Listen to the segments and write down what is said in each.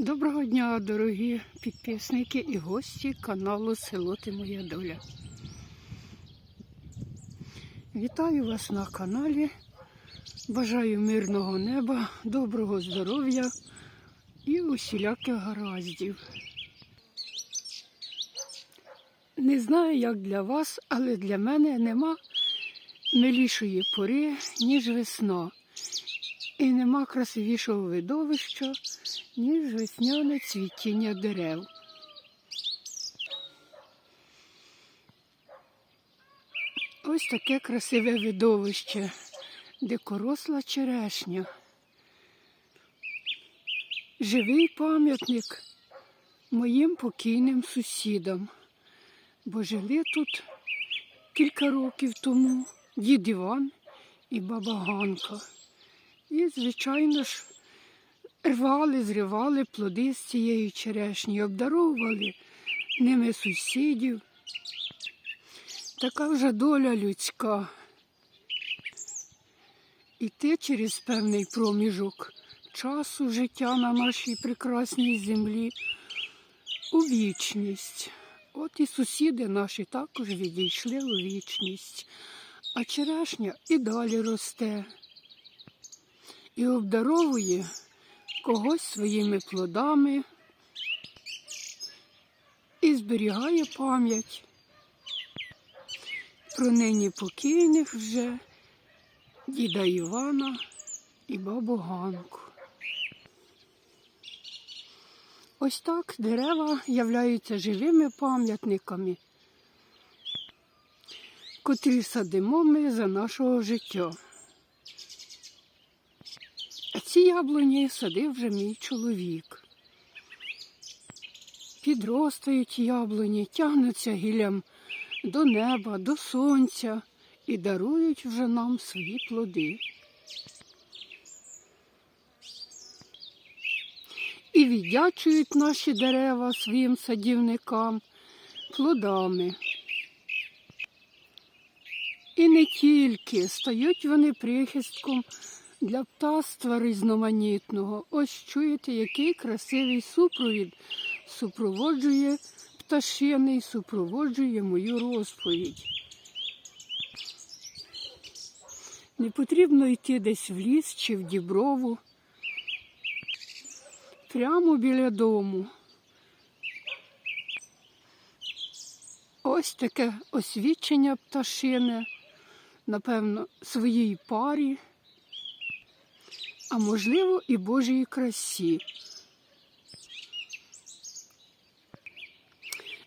Доброго дня, дорогі підписники і гості каналу Село Ти Моя Доля. Вітаю вас на каналі. Бажаю мирного неба, доброго здоров'я і усіляких гараздів. Не знаю, як для вас, але для мене нема милішої пори, ніж весна. І нема красивішого видовища, ніж весняне цвітіння дерев. Ось таке красиве видовище, дикоросла черешня. Живий пам'ятник моїм покійним сусідам, бо жили тут кілька років тому дід Іван і баба Ганка. І, звичайно ж, рвали, зривали плоди з цієї черешні, обдаровували ними сусідів. Така вже доля людська. Іти через певний проміжок часу життя на нашій прекрасній землі у вічність. От і сусіди наші також відійшли у вічність, а черешня і далі росте і обдаровує когось своїми плодами і зберігає пам'ять про нині покійних вже діда Івана і бабу Ганку. Ось так дерева являються живими пам'ятниками, котрі садимо ми за нашого життя. Ці яблуні садив вже мій чоловік. Підростають яблуні, тягнуться гіллям до неба, до сонця і дарують вже нам свої плоди. І віддячують наші дерева своїм садівникам плодами. І не тільки стають вони прихистком для птаства різноманітного. Ось чуєте, який красивий супровід супроводжує пташини і супроводжує мою розповідь. Не потрібно йти десь в ліс чи в діброву. Прямо біля дому. Ось таке освічення пташини, напевно, своїй парі а можливо і Божій красі.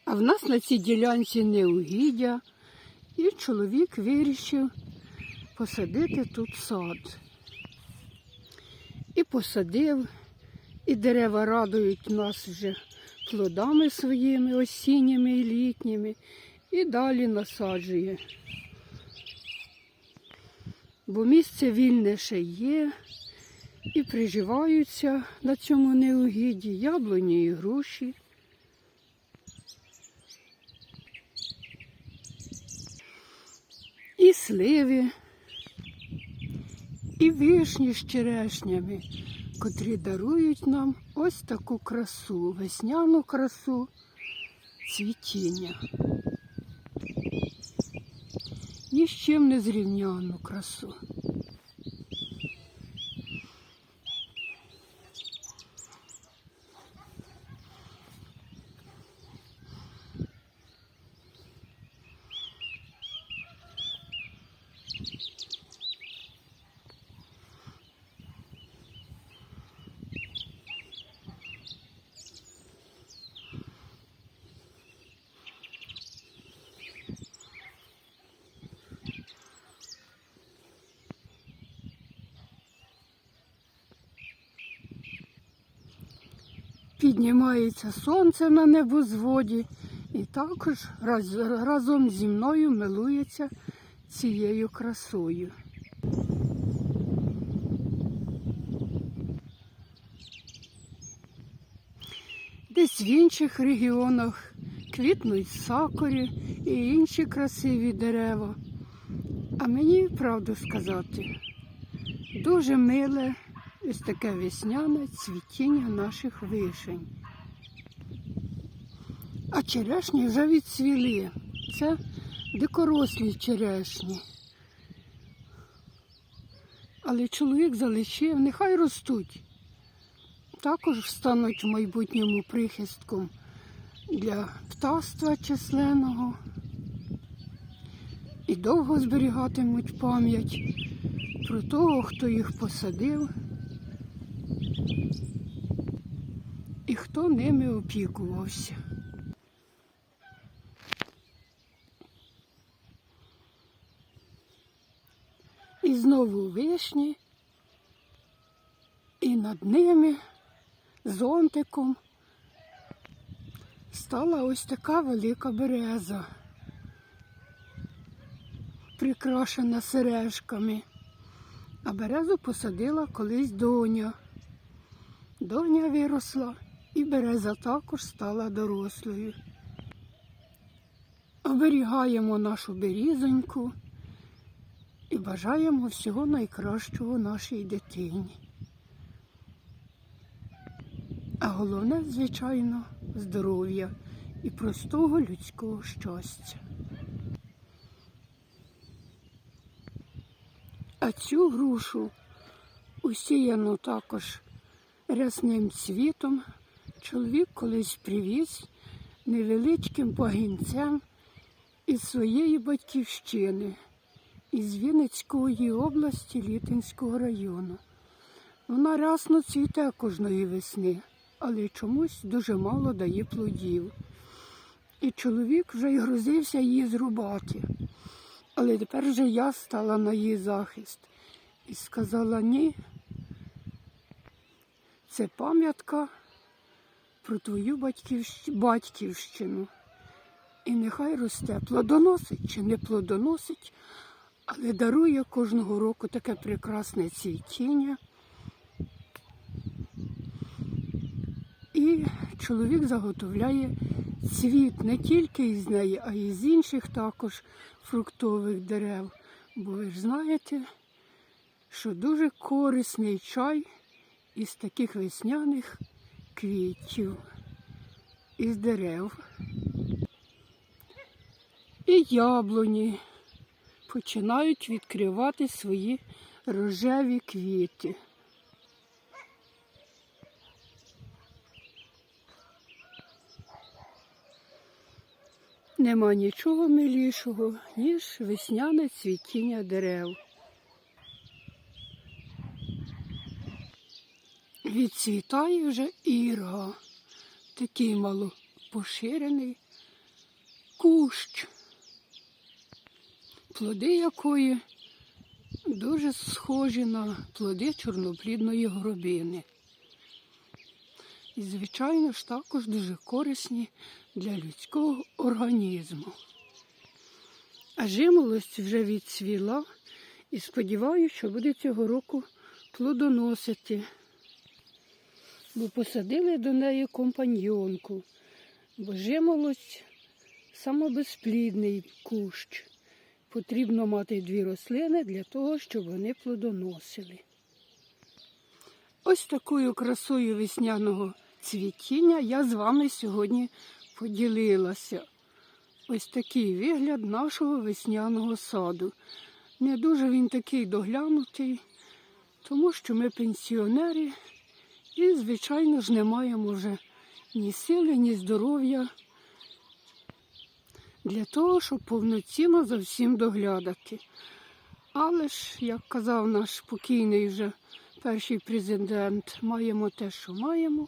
А в нас на цій ділянці неугіддя, і чоловік вирішив посадити тут сад. І посадив, і дерева радують нас вже плодами своїми осінніми і літніми, і далі насаджує. Бо місце вільне ще є, і приживаються на цьому неугідді яблуні і груші. І сливи, і вишні з черешнями, котрі дарують нам ось таку красу, весняну красу цвітіння. Ні з чим не зрівняну красу. Піднімається сонце на небозводі і також раз, разом зі мною милується цією красою. Десь в інших регіонах квітнуть сакурі і інші красиві дерева. А мені, правду сказати, дуже миле Ось таке весняне цвітіння наших вишень. А черешні вже відцвіли. Це дикорослі черешні. Але чоловік залишив, нехай ростуть. Також стануть в майбутньому прихистком для птаства численного. І довго зберігатимуть пам'ять про того, хто їх посадив і хто ними опікувався. І знову вишні, і над ними зонтиком стала ось така велика береза, прикрашена сережками. А березу посадила колись доня. Доня виросла, і береза також стала дорослою. Оберігаємо нашу берізоньку і бажаємо всього найкращого нашій дитині. А головне, звичайно, здоров'я і простого людського щастя. А цю грушу усіяну також рясним цвітом. Чоловік колись привіз невеличким пагінцем із своєї батьківщини, із Вінницької області Літинського району. Вона рясно цвіте кожної весни, але чомусь дуже мало дає плодів. І чоловік вже й грозився її зрубати. Але тепер вже я стала на її захист і сказала ні. Це пам'ятка про твою батьківщ- батьківщину. І нехай росте, плодоносить чи не плодоносить, але дарує кожного року таке прекрасне цвітіння. І чоловік заготовляє цвіт не тільки із неї, а й з інших також фруктових дерев. Бо ви ж знаєте, що дуже корисний чай із таких весняних квітів, із дерев. І яблуні починають відкривати свої рожеві квіти. Нема нічого милішого, ніж весняне цвітіння дерев. Відцвітає вже ірга, такий мало поширений кущ, плоди якої дуже схожі на плоди чорноплідної горобини. І, звичайно ж, також дуже корисні для людського організму. А жимолость вже відцвіла і сподіваюся, що буде цього року плодоносити. Бо посадили до неї компаньйонку, бо жимолость самобезплідний кущ. Потрібно мати дві рослини для того, щоб вони плодоносили. Ось такою красою весняного цвітіння я з вами сьогодні поділилася. Ось такий вигляд нашого весняного саду. Не дуже він такий доглянутий, тому що ми пенсіонери і, звичайно ж, не маємо вже ні сили, ні здоров'я для того, щоб повноцінно за всім доглядати. Але ж, як казав наш покійний вже перший президент, маємо те, що маємо,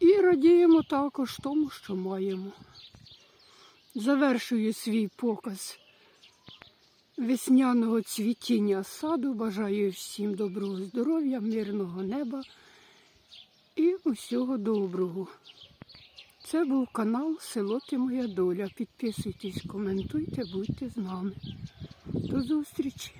і радіємо також тому, що маємо. Завершую свій показ весняного цвітіння саду. Бажаю всім доброго здоров'я, мирного неба і усього доброго. Це був канал Село Ти Моя Доля. Підписуйтесь, коментуйте, будьте з нами. До зустрічі!